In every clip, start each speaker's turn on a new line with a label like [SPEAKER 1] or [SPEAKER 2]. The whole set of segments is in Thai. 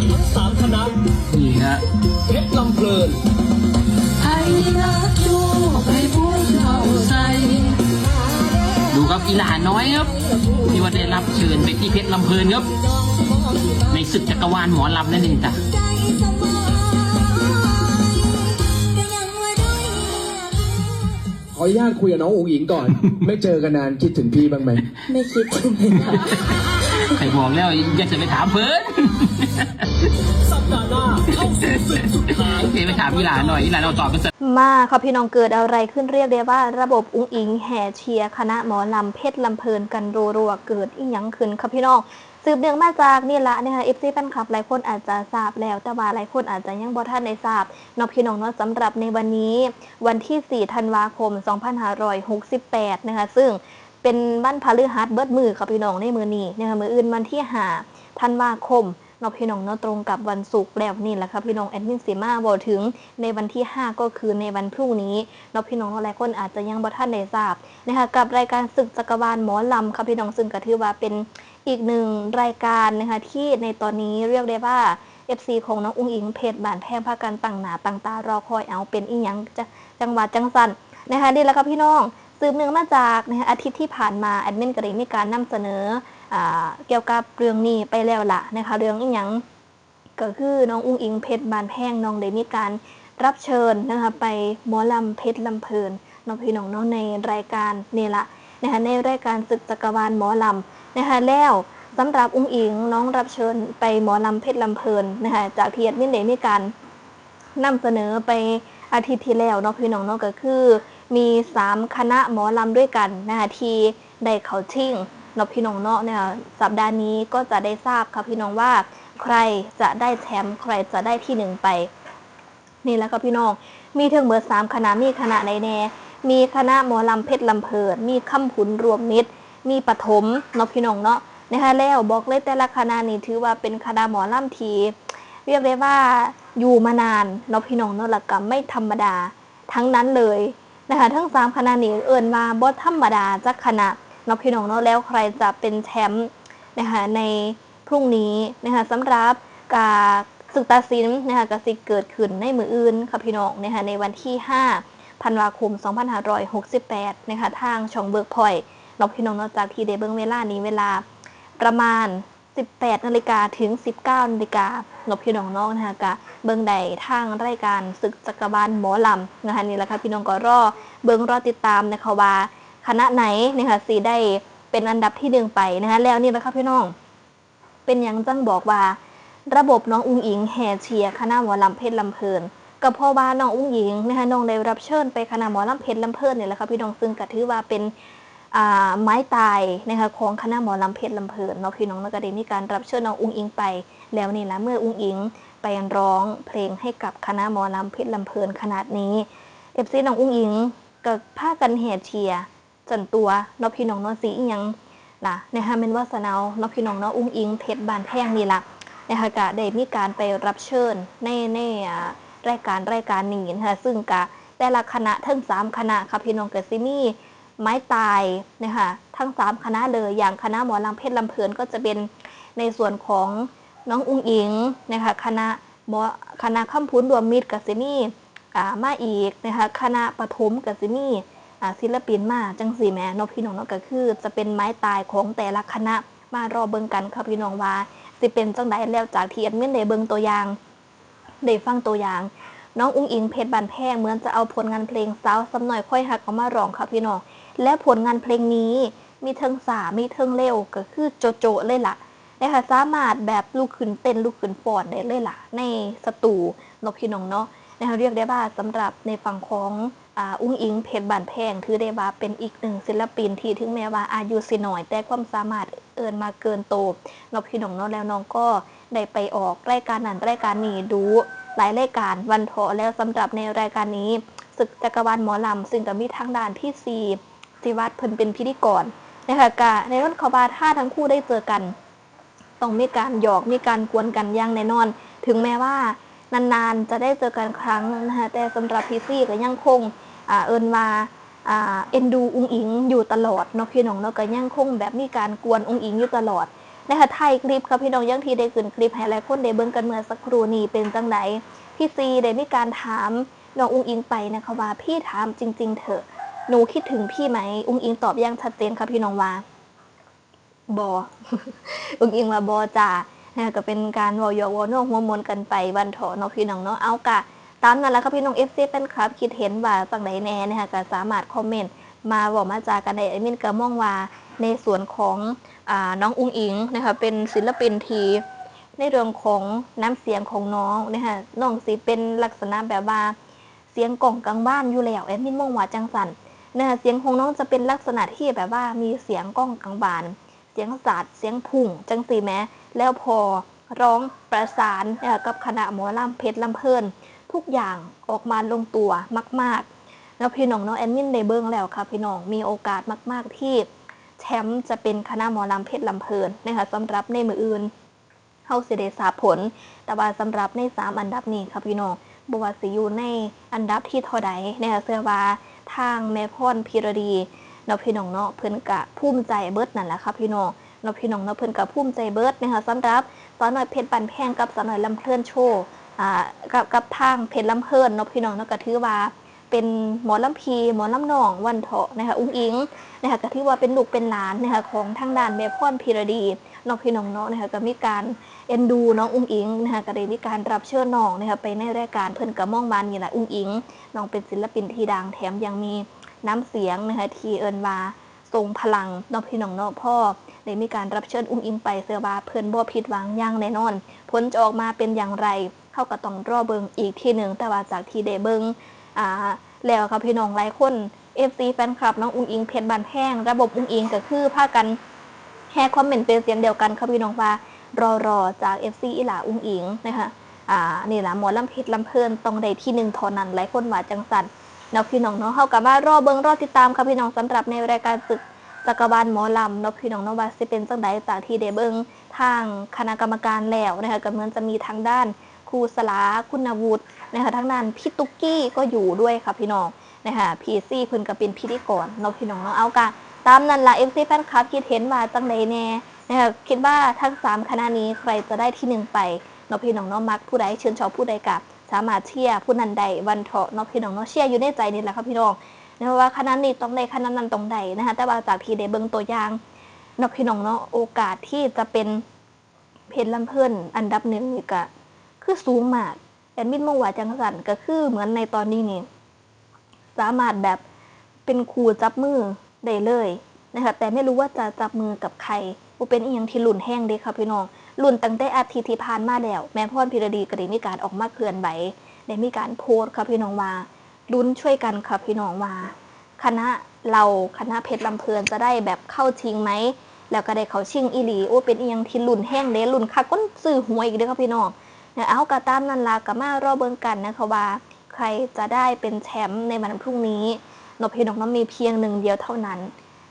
[SPEAKER 1] จากทั้งสามคณะ
[SPEAKER 2] นี่ฮะ
[SPEAKER 1] เพชรลำเพลิน
[SPEAKER 3] ให้รักอยู่ให้พูดเข้าใจ
[SPEAKER 2] ดูครับอีหลาน้อยครับที่ว่าได้รับเชิญไปที่เพชรลำเพลินครับ ในศึกจักรวาลหมอลำนั่นเองจ้ะ
[SPEAKER 4] ขออนุญาตคุยกับน้องอุ๋งอิงก่อน ไม่เจอกันนานคิดถึงพี่บ้างไหม
[SPEAKER 3] ไม่คิดถึงเลยค่ะ
[SPEAKER 2] ใครบอกแล้วอย่าจะไปถามเพิ่น
[SPEAKER 1] สัปดาห์หน้าเข้าสู่ศึกสุดท้าย
[SPEAKER 2] เดี๋ยวไปถามอีหลาหน่อยอีหลาเราตอบกันเสร็จ
[SPEAKER 5] มาค่ะพี่น้องเกิดอะไรขึ้นเรียกได้ว่า ระบบอุ้งอิงแห่เชียร์คณะหมอลำเพชรลำเพลินกันรัวๆเกิดอีหยังขึ้นค่ะพี่น้องสืบเนื่องมาจากนี่ละนะคะเอฟซีแฟนคลับหลายคนอาจจะทราบแล้ว แต่ว่าหลายคนอาจจะยังบ่ท่านได้ทราบเนอกพี่น้องเนาะสำหรับในวันนี้ วันที่ 4 ธันวาคม 2568 นะคะ ซึ่ง เป็นวันพฤหัสเบิดมือค่ะพี่น้องในมือนี้นะคะมืออื่นวันที่5ธันวาคมเนาะพี่น้องเนาะตรงกับวันศุกร์แล้วนี่แหละครับพี่น้องแอดมินสีมาบอกถึงในวันที่ 5 ก็คือในวันพรุ่งนี้เนาะพี่น้องหลายคนอาจจะยังบ่ท่านได้ทราบนะคะกับรายการศึกจักรวาลหมอลำครับพี่น้องซึ่งก็ถือว่าเป็นอีกหนึ่งรายการนะคะที่ในตอนนี้เรียกได้ว่า FC ของน้องอุ้งอิงเพจบานแพงพากันตั้งหนาตั้งตารอคอยเอาเป็นอีหยังจะจังหวัดจังสันนะคะนี่แหละครับพี่น้อง สืบเนื่องมาจากนะคะอาทิตย์ที่ผ่านมาแอดมินก็ได้มีการนำเสนอเกี่ยวกับเรื่องนี้ไปแล้วล่ะนะคะเรื่องอีหยังก็คือน้องอุ้งอิงเพชรบานแพงน้องได้มีการรับเชิญนะคะไปหมอลำเพชรลำเพลินน้องพี่น้องน้องในรายการนี่ละนะคะในรายการศึกจักรวาลหมอลำนะคะแล้วสำหรับอุ้งอิงน้องรับเชิญไปหมอลำเพชรลำเพลินนะคะจากที่แอดมินได้มีการนำเสนอไปอาทิตย์ที่แล้วเนาะพี่น้องเนาะก็คือ มีสามคณะหมอลำด้วยกันนะคะที่ได้เขาชิ่งเนาะพี่น้องเนาะเนี่ยสัปดาห์นี้ก็จะได้ทราบค่ะพี่น้องว่า ใครจะได้แชมป์ใครจะได้ที่หนึ่งไป นี่แล้วก็พี่น้อง มีถึงเบอร์สามคณะมีคณะไหนแน่มีคณะหมอลำเพชรลำเพลินมีคำผุนรวมมิตร มีปฐมเนาะพี่น้องเนาะนะคะแล้วบอกเลยแต่ละคณะนี้ถือว่าเป็นคณะหมอลำทีเรียกได้ว่าอยู่มานานเนาะพี่น้องเนาะละก็ไม่ธรรมดา ทั้งนั้นเลย นะคะทั้งสามคณะนี้เอิ่นมาบอธรรมดาจากคณะเนาะพี่น้องเนาะแล้วใครจะเป็นแชมป์นะคะในพรุ่งนี้นะคะสำหรับการศึกตัดสินนะคะกสิเกิดขึ้นในมืออื่นค่ะพี่น้องนะคะในวันที่5ธันวาคม 2568 นะคะทางช่องเบิร์กพอยเนาพี่น้องเนาะจากที่ได้เบิ่งเวลานี้เวลาประมาณ 18นาฬิกาถึง 19นาฬิกาเนาะพี่น้องนาะนะคะกะเบิ่งใดทางรายการศึกจักรบาลหมอลำนะคะนี่แหละค่ะพี่น้องก็รอเบิ่งรอติดตามนะคะว่าคณะไหนนะคะสีได้เป็นอันดับที่หนึ่งไปนะคะแล้วนี่นะคะพี่น้อง เป็นยังจังบอกว่า ระบบน้องอุ้งอิงแห่เชียร์คณะหมอลำเพชรลำเพลินกับพ่อบ้านน้องอุ้งอิงนะคะน้องได้รับเชิญไปคณะหมอลำเพชรลำเพลินเนี่ยแหละค่ะพี่น้องซึ่งก็ถือว่าเป็น ไม้ตายนะคะของคณะหมอลำเพชรลำเพลินเนาะพี่น้องแล้วก็ได้มีการรับเชิญน้องอุ้งอิงไป แล้วนี่แหละเมื่ออุ้งอิงไปร้องเพลงให้กับคณะหมอลำเพชรลำเพลินขนาดนี้เอฟซีน้องอุ้งอิงก็พากันแห่เชียร์จนตัวเนาะพี่น้องเนาะสีอิหยังล่ะนะคะเป็นวาสนาวเนาะพี่น้องเนาะอุ้งอิงเพชรบานแพงนี่ละนะคะก็ได้มีการไปรับเชิญในในอ่ารายการรายการนี้นะคะซึ่งกะแต่ละคณะทั้งสามคณะค่ะพี่น้องเกิดซิมี ไม้ตายนะคะทั้งสามคณะเลยอย่างคณะหมอลำเพชรลำเพลินก็จะเป็นในส่วนของน้องอุ้งอิงนะคะคณะหมอคณะข้ามพุนรวมมิตรกับซิมีอ่ามาอีกนะคะคณะปฐมกับซิมีอ่าศิลปินมาจังสีแม่นพี่น้องนก็คือ จะเป็นไม้ตายของแต่ละคณะมารอเบิงกันค่ะพี่น้องว่าสิเป็นจังไดแล้วจากที่แอดมินได้เบิงตัวอย่างได้ฟังตัวอย่าง น้องอุ้งอิงเพชรบานแพงเหมือนจะเอาผลงานเพลงสาวสำหน่อยค่อยหักเอามาร้องค่ะพี่น้องและผลงานเพลงนี้มีเทิงสามีเทิงเร็วก็คือโจโจเลยล่ะนะคะสามารถแบบลูกขึ้นเต้นลูกขึ้นฟ้อนได้เลยล่ะ ในสตูนกพี่น้องเนาะนะคะเรียกได้ว่าสำหรับในฝั่งของอ่าอุ้งอิงเพชรบานแพงถือได้ว่าเป็นอีกหนึ่งศิลปินที่ถึงแม้ว่าอายุสิหน่อย แต่ความสามารถเอินมาเกินโตนกพี่น้องเนาะแล้วน้องก็ได้ไปออกรายการนั้นรายการนี้ดู หลายรายการวันเถาะแล้วสำหรับในรายการนี้ศึกจักรวาลหมอลำซึ่งก็มีทางด้านที่ซีสิวัตรเพิ่นเป็นพิธีกรนะคะกะในวันขบาถ้าทั้งคู่ได้เจอกัน ต้องมีการหยอกมีการกวนกันอย่างแน่นอน ถึงแม้ว่านานๆจะได้เจอกันครั้งนะคะแต่สำหรับพี่ซี่ก็ยังคงอเอินมาเอ็นดูอุงอิงอยู่ตลอดเนาะพี่น้องเนาะก็ยังคงแบบมีการกวนอุงอิงอยู่ตลอด นะคะถ่ายคลิปค่ะพี่น้องยังทีได้ขึ้นคลิปให้หลายคนได้เบิ่งกันเมื่อสักครู่นี้เป็นจังไดพี่ซีได้มีการถามน้องอุ้งอิงไปนะคะว่าพี่ถามจริง ๆ เถอะหนูคิดถึงพี่ไหม อุ้งอิงตอบอย่างชัดเจนค่ะพี่น้องว่าบออุ้งอิงว่าบอจ้านะคะก็เป็นการวอยอวอนองหัวมนกันไปวันถอเนาะพี่น้องเนาะเอากะตามนั้นแหล้วครับพี่น้องเอฟซีเป็นครับ คิดเห็นว่าจังไดแน่นะคะก็สามารถคอมเมนต์มาบอกมาจากันในแอดมินก็มองว่า ในส่วนของอน้องอุ้งอิงนะคะเป็นศิลปินทีในเรื่องของน้ำเสียงของน้องนะคะน้องสิเป็นลักษณะแบบว่าเสียงกล่องกลางบ้านอยู่แล้วแอดมินมองว่าจังสันนะคะเสียงของน้องจะเป็นลักษณะที่แบบว่ามีเสียงกล้องกลางบาน เสียงสาดเสียงพุ่งจังสีแม้ แล้วพอร้องประสานนะะกับคณะหมอลำเพชรลำเพลิน ทุกอย่างออกมาลงตัวมาก ๆ แล้วพี่น้องน้องแอดมินได้เบิ้งแล้วค่ะพี่น้องมีโอกาสมาก ๆที่ แชมป์จะเป็นคณะหมอลำเพชรลำเพลินนะคะสำหรับในมืออื่นเฮาสิได้ทราบผล แต่ว่าสำหรับในสามอันดับนี้ค่ะพี่น้องบวสิอยู่ในอันดับที่เท่าใดนะคะเสื้อว่าทางแม่พ่อนพิรดีเนาะพี่น้องเนาะเพิ่นกะภูมิใจเบิดนั่นแหละค่ะพี่น้องเนาะพี่น้องเนาะเพิ่นกะภูมิใจเบิดนะคะสำหรับสาวน้อยเพชรปันแพงกับสาวน้อยลำเพลินโชว์อ่ากับกับทางเพชรลำเพลินเนาะพี่น้องเนาะก็ถือว่า เป็นหมอลำพีหมอลำหนองวันเถาะนะคะอุ้งอิงนะคะก็ถือว่าเป็นลูกเป็นหลานนะคะของทางด้านแม่พ่อนพีรดีน้องพี่น้องเนาะนะคะก็มีการเอ็นดูน้องอุ้งอิงนะคะก็ได้มีการรับเชิญน้องนะคะไปในรายการเพิ่อนกระม่องบานนี่แหละอุ้งอิงน้องเป็นศิลปินที่ดังแถมยังมีน้ำเสียงนะคะที่เอิญว่าทรงพลังน้องพี่น้องเนาะพ่อได้มีการรับเชิญอุ้งอิงไปเสือว่าเพิ่อนบ่ผิดหวังย่างแน่นอน ผลจะออกมาเป็นอย่างไรเข้าก็ต้องรอเบิงอีกทีหนึ่งแต่ว่าจากที่ได้เบิง อ่าแล้วครับพี่น้องหลายคน FC แฟนคลับน้องอุ้งอิงเพชรบานแพงระบบอุ้งอิงก็คือพากันแฮคอมเมนต์เป็นเสียงเดียวกันครับพี่น้องว่ารอรอจาก FC อีหลาอุ้งอิงนะคะอ่านี่แหละหมอลำเพชรลำเพลินตรงใดที่หนึ่งท่านั้นหลายคนว่าจังสันเนาะพี่น้องเนาะเขากับว่ารอเบิงรอติดตามครับพี่น้องสำหรับในรายการศึกจักรวาลหมอลำเนาะพี่น้องเนาะว่าสิเป็นจังใดจากที่ได้เบิงทางคณะกรรมการแล้วนะคะก็เหมือนจะมีทางด้าน ครูสลาคุณวุฒินะคะทั้งนั้นพี่ตุ๊กกี้ก็อยู่ด้วยค่ะพี่น้องนะคะพีซี่เพิ่นก็เป็นพิธีกรเนาะพี่น้องเนาะเอากะตามนั้นละเอฟซีแฟนคลับคิดเห็นว่าจังใดแน่นะคะคิดว่าทั้งสามคณะนี้ใครจะได้ที่หนึ่งไปเนาะพี่น้องเนาะมักผู้ใดเชิญชอบผู้ใดกับสามารถเชียร์ผู้นั้นใดวันเถาะเนาะพี่น้องเนาะเชียร์อยู่ในใจนี่แหละครับพี่น้องนะคะว่าคณะนี้ต้องใดคณะนั้นต้องใดนะคะแต่ว่าจากที่ได้เบิ่งตัวอย่างเนาะพี่น้องเนาะโอกาสที่จะเป็นเพชรลำเพิ่นอันดับหนึ่งนี่ก็ คือสูงมากแอดมินมองว่าจังสันก็คือเหมือนในตอนนี้นี่สามารถแบบเป็นครูจับมือได้เลยนะคะแต่ไม่รู้ว่าจะจับมือกับใครว่เป็นอีหยังที่หลุ่นแห้งเด้ค่ะพี่น้องหลุ่นตั้งแต่อาทิตย์ที่ผ่านมาแล้ว แม่พ่อพิรดีก็ได้มีการออกมาเคลื่อนไหวได้มีการโพสต์ค่ะพี่น้องว่าลุ้นช่วยกันค่ะพี่น้องว่าคณะเราคณะเพชรลำเพลินจะได้แบบเข้าชิงไหม แล้วก็ได้เขาชิงอีหลี โอ้เป็นอีหยังที่หลุ่นแห้งเด้หลุ่นคักก้นซื้อหวยอีกเด้อค่ะพี่น้อง เนี่ยเอากระตามนันลากับมารอเบิ่งกันนะคะว่า ใครจะได้เป็นแชมป์ในวันพรุ่งนี้นพพี่น้องน้องมีเพียงหนึ่งเดียวเท่านั้น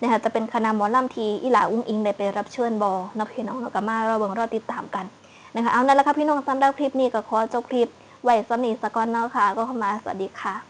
[SPEAKER 5] นะคะจะเป็นคณะมอลำทีอีหลาอุ้งอิงได้ไปรับเชิญบอนพพี่น้องเรากับมารอเบิ่งรอติดตามกันนะคะเอานั่นแหละค่ะพี่น้องสำหรับคลิปนี้ก็ขอจบคลิปไว้สำนีสกอนเนาะค่ะก็เข้ามาสวัสดีค่ะ